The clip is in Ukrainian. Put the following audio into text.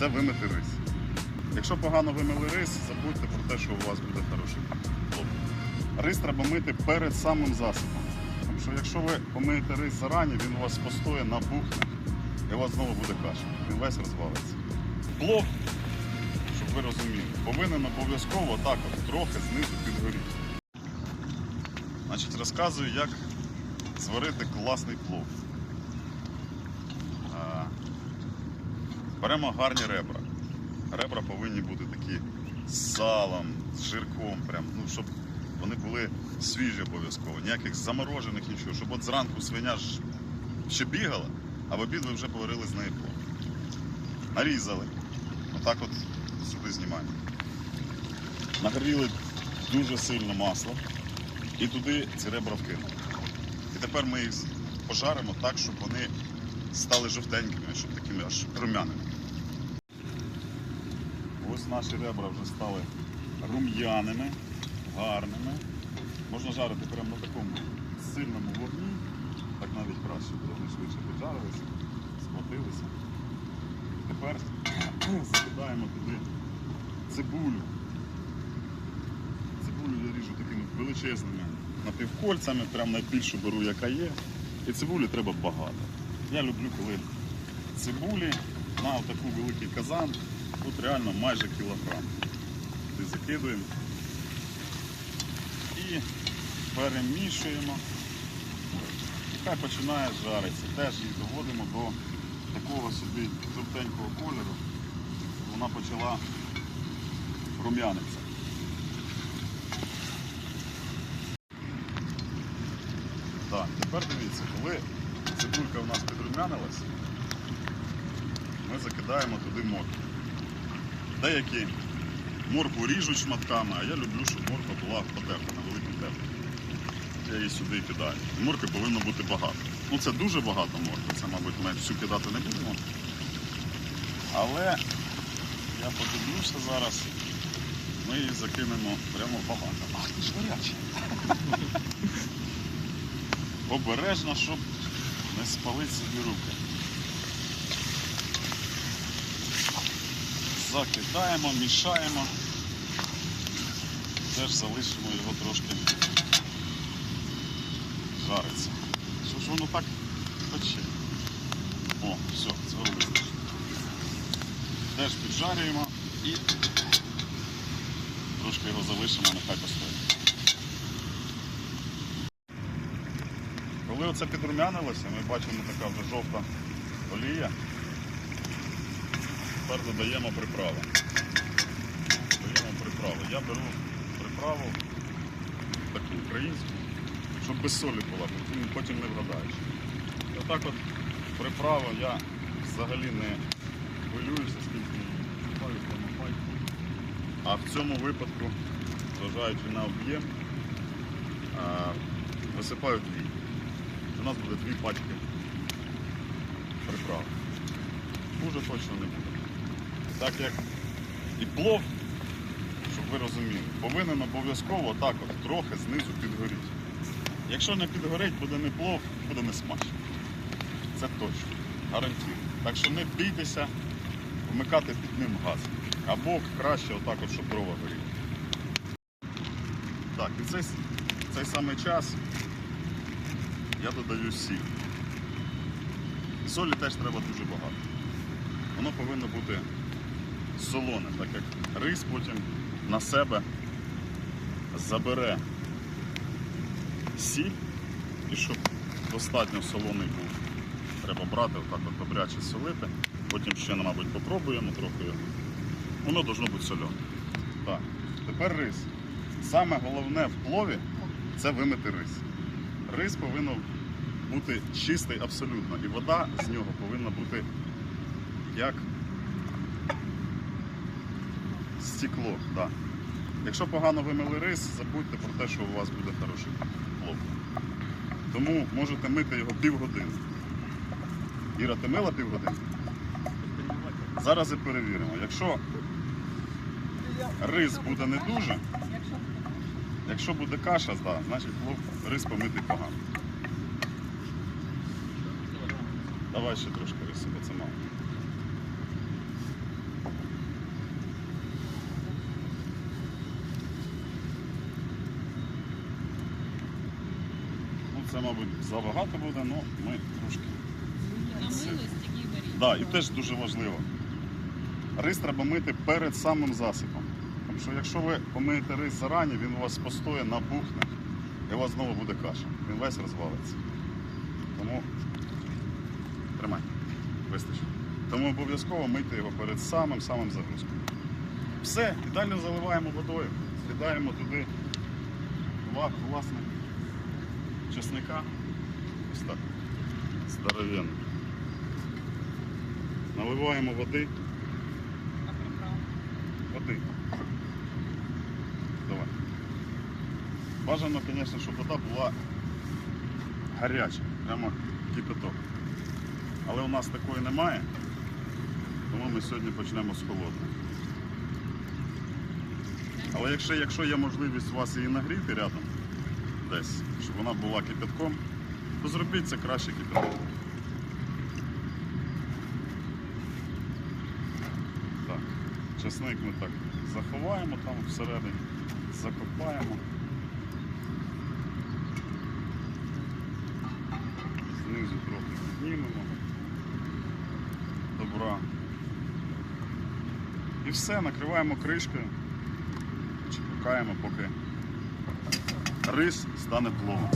це вимити рис. Якщо погано вимили рис, забудьте про те, що у вас буде хороший плов. Рис треба мити перед самим засипом. Тому що якщо ви помиєте рис зарані, він у вас постоє, набухне, і у вас знову буде каша. Він весь розвалиться. Плов, щоб ви розуміли, повинен обов'язково так от трохи знизу підгоріти. Значить, розказую, як зварити класний плов. Беремо гарні ребра. Ребра повинні бути такі з салом, з жирком, прям, ну, щоб вони були свіжі обов'язково, ніяких заморожених нічого, щоб от зранку свиня ж ще бігала, а в обід ви вже поварили з неї плов. Нарізали. Отак от сюди знімаємо. Нагріли дуже сильно масло і туди ці ребра вкинули. І тепер ми їх пожаримо так, щоб вони стали жовтенькими, щоб такими аж рум'яними. Ось наші ребра вже стали рум'яними, гарними. Можна жарити прямо на такому сильному вогні, так навіть краще, буде вони швидше піджарилися, сплотилися. Тепер закидаємо туди цибулю. Цибулю я ріжу такими величезними напівкольцями, прям найбільшу беру, яка є. І цибулі треба багато. Я люблю, коли цибулі на такий великий казан, тут реально майже кілограм. Туди закидуємо і перемішуємо. І хай починає жаритися. Теж їх доводимо до такого собі жовтенького кольору. Вона почала рум'янитися. Так, тепер дивіться, коли цибулька в нас підрум'янилась, ми закидаємо туди моркву. Деякі моркву ріжуть шматками, а я люблю, щоб морква була потерта на великому терку. Я її сюди кидаю. І Моркви повинно бути багато. Ну це дуже багато моркви, це, мабуть, ми всю кидати не будемо. Але я подивлюся зараз, ми її закинемо прямо багато. Ах, ти ж гарячий. Обережно, щоб не спалити собі руки. Закидаємо, мішаємо. Теж залишимо його трошки жариться. Що ж воно так пече? О, все, цього вистачить. Теж піджарюємо і трошки його залишимо, нехай постоїть. Коли оце підрумянилося, ми бачимо така вже жовта олія. Тепер додаємо приправу. Додаємо приправу. Я беру приправу таку українську, щоб без солі була, потім, не вгадаєш. Отак от приправу я взагалі не хвилююся, скільки її. А в цьому випадку, зважаючи на об'єм, висипаю дві. У нас буде дві пачки приправ. Хуже точно не буде. Так як і плов, щоб ви розуміли, повинен обов'язково так от трохи знизу підгоріти. Якщо не підгорить, буде не плов, буде не смачно. Це точно. Гарантую. Так що не бійтеся вмикати під ним газ. Або краще отак, от, щоб дрова горіли. Так, і цей, цей самий час я додаю сіль. Солі теж треба дуже багато. Воно повинно бути солоне, так як рис потім на себе забере сіль, і щоб достатньо солоний був, треба брати отак от добряче солити. Потім ще, мабуть, попробуємо трохи. Воно должно бути солене. Так, тепер рис. Саме головне в плові це вимити рис. Рис повинен бути чистий абсолютно, і вода з нього повинна бути як стекло. Да. Якщо погано вимили рис, забудьте про те, що у вас буде хороший плов. Тому можете мити його півгодини. Іра, ти мила півгодини? Зараз і перевіримо. Якщо рис буде не дуже, якщо буде каша, да, значить плов, рис помитий погано. Давай ще трошки риси, бо це мало. Це, мабуть, забагато буде, але ми трошки. На милость і беріть. Да, і теж дуже важливо. Рис треба мити перед самим засипом. Тому що якщо ви помиєте рис зарані, він у вас постоє, набухне, і у вас знову буде каша. Він весь розвалиться. Тому тримай, вистачить. Тому обов'язково мийте його перед самим самим загрузком. Все, і далі заливаємо водою, скидаємо туди ва- власне чесника. Ось так. Здоровенно. Наливаємо води. Води. Давай. Бажано, звісно, щоб вода була гаряча, прямо кипяток. Але у нас такої немає, тому ми сьогодні почнемо з холодної. Але якщо, якщо є можливість у вас її нагріти рядом десь, щоб вона була кипятком, то зробіть це краще кипятком. Так, чесник ми так заховаємо там всередині, закопаємо. Знизу трохи піднімемо. Добра. І все, накриваємо кришкою. Чекаємо, поки рис стане пловом.